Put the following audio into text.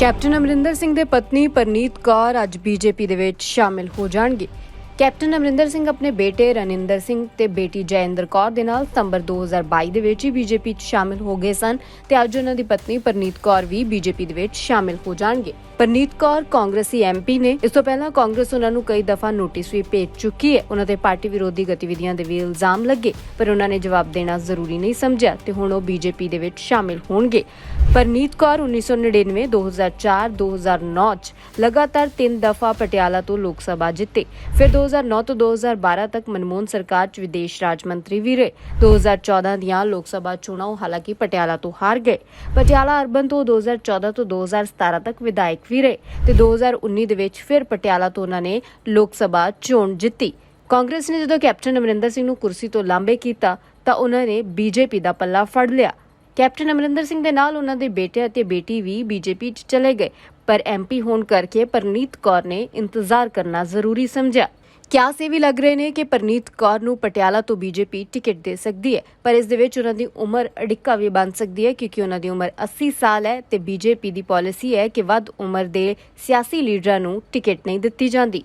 Captain Amarinder Singh ਦੇ ਪਤਨੀ ਪਰਨੀਤ ਕੌਰ ਅੱਜ ਬੀਜੇਪੀ ਦੇ ਵਿੱਚ ਸ਼ਾਮਿਲ ਹੋ ਜਾਣਗੇ। ਕੈਪਟਨ ਅਮਰਿੰਦਰ ਸਿੰਘ ਆਪਣੇ ਬੇਟੇ ਰਨਿੰਦਰ ਸਿੰਘ ਤੇ ਬੇਟੀ ਜੈਇੰਦਰ ਕੌਰ ਦੇ ਨਾਲ ਸਤੰਬਰ 2022 ਦੇ ਵਿੱਚ ਹੀ ਬੀਜੇਪੀ 'ਚ ਸ਼ਾਮਿਲ ਹੋ ਗਏ ਸਨ ਤੇ ਅੱਜ ਉਹਨਾਂ ਦੀ ਪਤਨੀ ਪਰਨੀਤ ਕੌਰ ਵੀ ਬੀਜੇਪੀ ਦੇ ਵਿੱਚ ਸ਼ਾਮਿਲ ਹੋ ਜਾਣਗੇ। ਪਰਨੀਤ ਕੌਰ ਕਾਂਗਰਸੀ ਐਮਪੀ ਨੇ। ਇਸ ਤੋਂ ਪਹਿਲਾਂ ਕਾਂਗਰਸ ਉਹਨਾਂ ਨੂੰ ਕਈ ਦਫਾ ਨੋਟਿਸ ਵੀ ਭੇਜ ਚੁੱਕੀ ਹੈ। ਉਹਨਾਂ ਤੇ ਪਾਰਟੀ ਵਿਰੋਧੀ ਗਤੀਵਿਧੀਆਂ ਦੇ ਵੀ ਇਲਜ਼ਾਮ ਲੱਗੇ, ਪਰ ਉਹਨਾਂ ਨੇ ਜਵਾਬ ਦੇਣਾ ਜ਼ਰੂਰੀ ਨਹੀਂ ਸਮਝਿਆ ਤੇ ਹੁਣ ਉਹ ਬੀਜੇਪੀ ਦੇ ਵਿੱਚ ਸ਼ਾਮਿਲ ਹੋਣਗੇ। ਪਰਨੀਤ ਕੌਰ 1999 2004 2009 ਚ ਲਗਾਤਾਰ ਤਿੰਨ ਦਫਾ ਪਟਿਆਲਾ ਤੋਂ ਲੋਕ ਸਭਾ ਜਿੱਤੇ। ਫਿਰ 2009 ਤੋਂ 2012 ਤੱਕ ਮਨਮੋਹਨ ਸਰਕਾਰ ਚ ਵਿਦੇਸ਼ ਰਾਜ ਮੰਤਰੀ ਵੀ ਰਹੇ। 2014 ਦੀਆਂ ਲੋਕ ਸਭਾ ਚੋਣਾਂ ਉਹ ਹਾਲਾਂਕਿ ਪਟਿਆਲਾ ਤੋਂ ਹਾਰ ਗਏ। ਪਟਿਆਲਾ ਅਰਬਨ ਤੋਂ 2014 ਤੋਂ 2017 ਤੱਕ ਵਿਧਾਇਕ ਵੀ ਰਹੇ ਤੇ 2019 ਦੇ ਵਿੱਚ ਫਿਰ ਪਟਿਆਲਾ ਤੋਂ ਉਹਨਾਂ ਨੇ ਲੋਕ ਸਭਾ ਚੋਣ ਜਿੱਤੀ। ਕਾਂਗਰਸ ਨੇ ਜਦੋਂ ਕੈਪਟਨ ਅਮਰਿੰਦਰ ਸਿੰਘ ਨੂੰ ਕੁਰਸੀ ਤੋਂ ਲਾਂਬੇ ਕੀਤਾ, ਤਾਂ ਉਹਨਾਂ ਨੇ ਬੀਜੇਪੀ ਦਾ ਪੱਲਾ ਫੜ ਲਿਆ। ਕੈਪਟਨ ਅਮਰਿੰਦਰ ਸਿੰਘ ਦੇ ਨਾਲ ਉਹਨਾਂ ਦੇ ਬੇਟੇ ਅਤੇ ਬੇਟੀ ਵੀ ਬੀਜੇਪੀ 'ਚ ਚਲੇ ਗਏ, ਪਰ ਐਮਪੀ ਹੋਣ ਕਰਕੇ ਪਰਨੀਤ ਕੌਰ ਨੇ ਇੰਤਜ਼ਾਰ ਕਰਨਾ ਜ਼ਰੂਰੀ ਸਮਝਿਆ। ਕਿਆਸ ਇਹ ਵੀ ਲੱਗ ਰਹੇ ਨੇ ਕਿ ਪਰਨੀਤ ਕੌਰ ਨੂੰ ਪਟਿਆਲਾ ਤੋਂ ਬੀਜੇਪੀ ਟਿਕਟ ਦੇ ਸਕਦੀ ਹੈ। ਪਰ ਇਸ ਦੇ ਵਿੱਚ ਉਹਨਾਂ ਦੀ ਉਮਰ ਅੜਿੱਕਾ ਵੀ ਬਣ ਸਕਦੀ ਹੈ ਕਿਉਂਕਿ ਉਹਨਾਂ ਦੀ ਉਮਰ 80 ਸਾਲ ਹੈ ਤੇ ਬੀਜੇਪੀ ਦੀ ਪਾਲਿਸੀ ਹੈ ਕਿ ਵੱਧ ਉਮਰ ਦੇ ਸਿਆਸੀ ਲੀਡਰਾਂ ਨੂੰ ਟਿਕਟ ਨਹੀਂ ਦਿੱਤੀ ਜਾਂਦੀ।